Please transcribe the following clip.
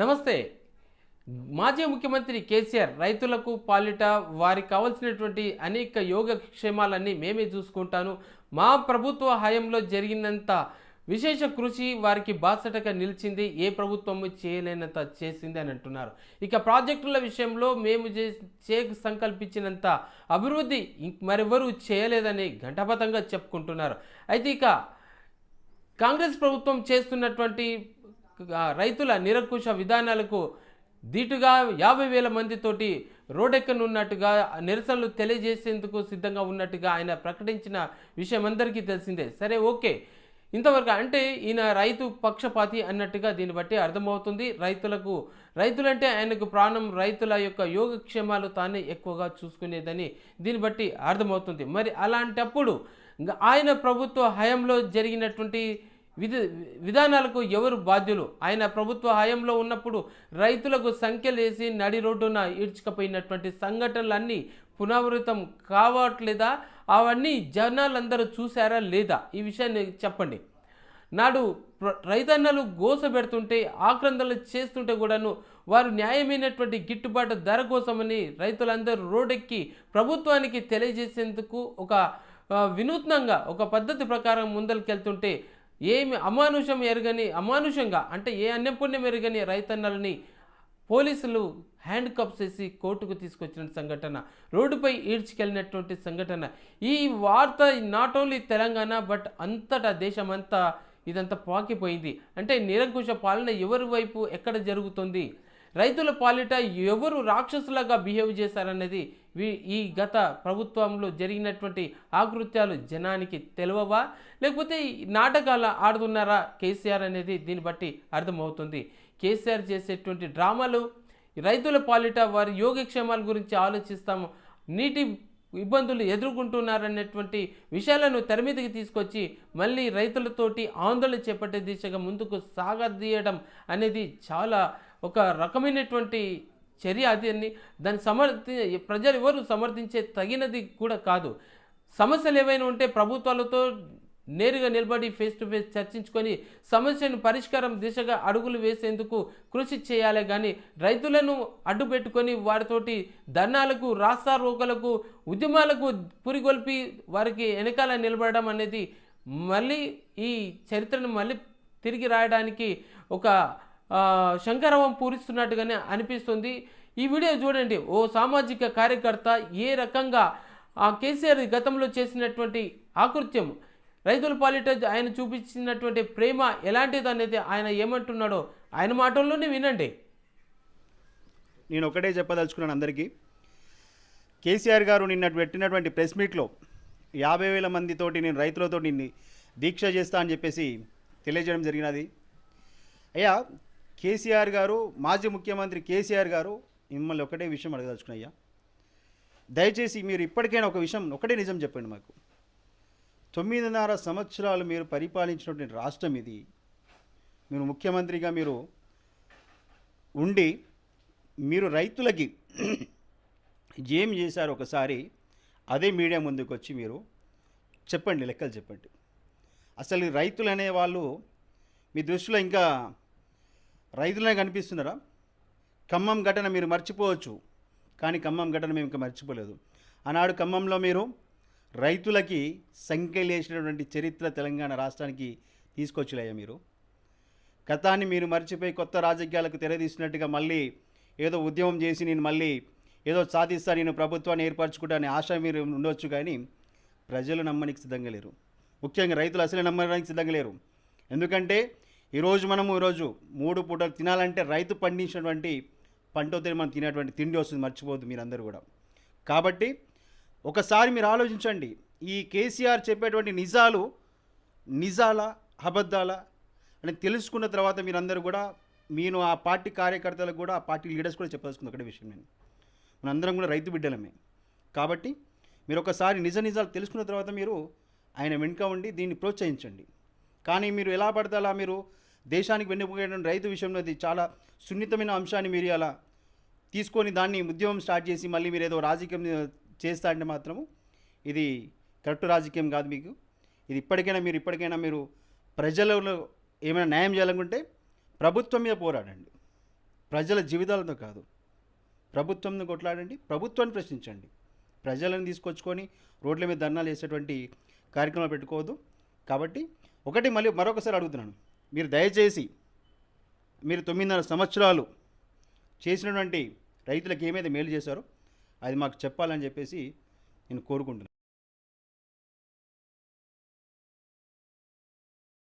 నమస్తే. మాజీ ముఖ్యమంత్రి కేసీఆర్ రైతులకు పాలిట వారికి కావాల్సినటువంటి అనేక యోగక్షేమాలన్నీ మేమే చూసుకుంటాను. మా ప్రభుత్వ హయాంలో జరిగినంత విశేష కృషి వారికి బాసటగా నిలిచింది. ఏ ప్రభుత్వం చేయలేనంత చేసింది అని అంటున్నారు. ఇక ప్రాజెక్టుల విషయంలో మేము చే చే సంకల్పించినంత అభివృద్ధి మరెవరూ చేయలేదని ఘంటాపథంగా చెప్పుకుంటున్నారు. అయితే ఇక కాంగ్రెస్ ప్రభుత్వం చేస్తున్నటువంటి రైతుల నిరంకుశ విధానాలకు ధీటుగా యాభై వేల మందితోటి రోడ్డెక్కనున్నట్టుగా నిరసనలు తెలియజేసేందుకు సిద్ధంగా ఉన్నట్టుగా ఆయన ప్రకటించిన విషయం అందరికీ తెలిసిందే. సరే ఓకే. ఇంతవరకు అంటే ఈయన రైతు పక్షపాతి అన్నట్టుగా దీన్ని బట్టి అర్థమవుతుంది. రైతులకు రైతులంటే ఆయనకు ప్రాణం రైతుల యొక్క యోగక్షేమాలు తానే ఎక్కువగా చూసుకునేదని దీన్ని బట్టి అర్థమవుతుంది. మరి అలాంటప్పుడు ఆయన ప్రభుత్వ హయాంలో జరిగినటువంటి విధి విధానాలకు ఎవరు బాధ్యులు? ఆయన ప్రభుత్వ హయాంలో ఉన్నప్పుడు రైతులకు సంఖ్యలేసి నడి రోడ్డున ఈడ్చుకపోయినటువంటి సంఘటనలన్నీ పునరావృతం కావట్లేదా? అవన్నీ జనాలందరూ చూశారా లేదా? ఈ విషయాన్ని చెప్పండి. నాడు రైతన్నలు గోస పెడుతుంటే ఆక్రందనలు చేస్తుంటే కూడాను వారు న్యాయమైనటువంటి గిట్టుబాటు ధర కోసమని రైతులందరూ రోడ్డెక్కి ప్రభుత్వానికి తెలియజేసేందుకు ఒక వినూత్నంగా ఒక పద్ధతి ప్రకారం ముందరికెళ్తుంటే ఏమి అమానుషం ఎరగని అమానుషంగా అంటే ఏ అన్యపుణ్యం ఎరగని రైతన్నలని పోలీసులు హ్యాండ్ కప్స్ వేసి కోర్టుకు తీసుకొచ్చిన సంఘటన రోడ్డుపై ఈడ్చుకెళ్ళినటువంటి సంఘటన. ఈ వార్త నాట్ ఓన్లీ తెలంగాణ బట్ అంతటా దేశమంతా ఇదంతా పాకిపోయింది. అంటే నిరంకుశ పాలన ఎవరి వైపు ఎక్కడ జరుగుతుంది? రైతుల పాలిట ఎవరు రాక్షసులాగా బిహేవ్ చేశారనేది ఈ గత ప్రభుత్వంలో జరిగినటువంటి ఆకృత్యాలు జనానికి తెలియవా లేకపోతే నాటకాలు నాటకాల ఆడుతున్నారా కేసీఆర్ అనేది దీన్ని బట్టి అర్థమవుతుంది. కేసీఆర్ చేసేటువంటి డ్రామాలు రైతుల పాలిట వారి యోగక్షేమాల గురించి ఆలోచిస్తాము. నీటి ఇబ్బందులు ఎదుర్కొంటున్నారనేటువంటి విషయాలను తెరమీదకి తీసుకొచ్చి మళ్ళీ రైతులతోటి ఆందోళన చేపట్టే దిశగా ముందుకు సాగదీయడం అనేది చాలా ఒక రకమైనటువంటి చర్య అది అని దాన్ని సమర్థి ప్రజలు ఎవరు సమర్థించే తగినది కూడా కాదు. సమస్యలు ఏవైనా ఉంటే ప్రభుత్వాలతో నేరుగా నిలబడి ఫేస్ టు ఫేస్ చర్చించుకొని సమస్యను పరిష్కారం దిశగా అడుగులు వేసేందుకు కృషి చేయాలి కానీ రైతులను అడ్డు పెట్టుకొని వారితోటి ధర్నాలకు రాస్తారోకలకు ఉద్యమాలకు పురిగొల్పి వారికి వెనకాల నిలబడడం అనేది మళ్ళీ ఈ చరిత్రను మళ్ళీ తిరిగి రాయడానికి ఒక శంకరవం పూరిస్తున్నట్టుగానే అనిపిస్తుంది. ఈ వీడియో చూడండి. ఓ సామాజిక కార్యకర్త ఏ రకంగా ఆ కేసీఆర్ గతంలో చేసినటువంటి ఆకృత్యం? రైతుల పాలిట ఆయన చూపించినటువంటి ప్రేమ ఎలాంటిది అనేది ఆయన ఏమంటున్నాడో ఆయన మాటల్లోనే వినండి. నేను ఒకటే చెప్పదలుచుకున్నాను అందరికీ. కేసీఆర్ గారు నిన్న పెట్టినటువంటి ప్రెస్ మీట్లో యాభై వేల మందితోటి నేను రైతులతో నిన్ను దీక్ష చేస్తా అని చెప్పేసి తెలియజేయడం జరిగినది. అయ్యా కేసీఆర్ గారు మాజీ ముఖ్యమంత్రి కేసీఆర్ గారు మిమ్మల్ని ఒకటే విషయం అడగదలుచుకున్నాయ్యా దయచేసి మీరు ఇప్పటికైనా ఒక విషయం ఒకటే నిజం చెప్పండి మాకు. తొమ్మిదిన్నర సంవత్సరాలు మీరు పరిపాలించినటువంటి రాష్ట్రం ఇది. మీరు ముఖ్యమంత్రిగా మీరు ఉండి మీరు రైతులకి ఏం చేశారు ఒకసారి అదే మీడియా ముందుకు వచ్చి మీరు చెప్పండి లెక్కలు చెప్పండి. అసలు రైతులు అనే వాళ్ళు మీ దృష్టిలో ఇంకా రైతులనే కనిపిస్తున్నారా? ఖమ్మం ఘటన మీరు మర్చిపోవచ్చు. కానీ ఖమ్మం ఘటన మేము ఇంకా మర్చిపోలేదు. ఆనాడు ఖమ్మంలో మీరు రైతులకి సంఖ్యలేసినటువంటి చరిత్ర తెలంగాణ రాష్ట్రానికి తీసుకొచ్చిలయ్యా మీరు. గతాన్ని మీరు మర్చిపోయి కొత్త రాజకీయాలకు తెరదీసినట్టుగా మళ్ళీ ఏదో ఉద్యమం చేసి నేను మళ్ళీ ఏదో సాధిస్తా నేను ప్రభుత్వాన్ని ఏర్పరచుకుంటా అనే ఆశ మీరు ఉండొచ్చు కానీ ప్రజలు నమ్మడానికి సిద్ధంగా లేరు. ముఖ్యంగా రైతులు అసలే నమ్మడానికి సిద్ధంగా లేరు. ఎందుకంటే ఈరోజు మనము ఈరోజు మూడు పూటలు తినాలంటే రైతు పండించినటువంటి పంటతో మనం తినేటువంటి తిండి వస్తుంది మర్చిపోద్దు మీరందరూ కూడా. కాబట్టి ఒకసారి మీరు ఆలోచించండి. ఈ కేసీఆర్ చెప్పేటువంటి నిజాలు నిజాల అబద్ధాల అని తెలుసుకున్న తర్వాత మీరందరూ కూడా నేను ఆ పార్టీ కార్యకర్తలకు కూడా ఆ పార్టీ లీడర్స్ కూడా చెప్పదలుచుకుంది ఒకటే విషయం నేను. మనందరం కూడా రైతు బిడ్డలమే. కాబట్టి మీరు ఒకసారి నిజ నిజాలు తెలుసుకున్న తర్వాత మీరు ఆయన వెనుక ఉండి దీన్ని ప్రోత్సహించండి. కానీ మీరు ఎలా పడితే అలా మీరు దేశానికి వెన్నుపోయడం రైతు విషయంలో అది చాలా సున్నితమైన అంశాన్ని మీరు అలా తీసుకొని దాన్ని ఉద్యమం స్టార్ట్ చేసి మళ్ళీ మీరు ఏదో రాజకీయం చేస్తా అంటే మాత్రము ఇది కరెక్ట్ రాజకీయం కాదు మీకు. ఇది ఇప్పటికైనా మీరు ఇప్పటికైనా మీరు ప్రజలలో ఏమైనా న్యాయం చేయాలనుకుంటే ప్రభుత్వం మీద పోరాడండి. ప్రజల జీవితాలతో కాదు. ప్రభుత్వంను కొట్లాడండి ప్రభుత్వాన్ని ప్రశ్నించండి. ప్రజలను తీసుకొచ్చుకొని రోడ్ల మీద ధర్నాలు వేసేటువంటి కార్యక్రమాలు పెట్టుకోవద్దు. కాబట్టి ఒకటి మళ్ళీ మరొకసారి అడుగుతున్నాను. మీరు దయచేసి మీరు తొమ్మిదిన్నర సంవత్సరాలు చేసినటువంటి రైతులకు ఏమైతే మేలు చేశారో అది మాకు చెప్పాలని చెప్పేసి నేను కోరుకుంటున్నాను.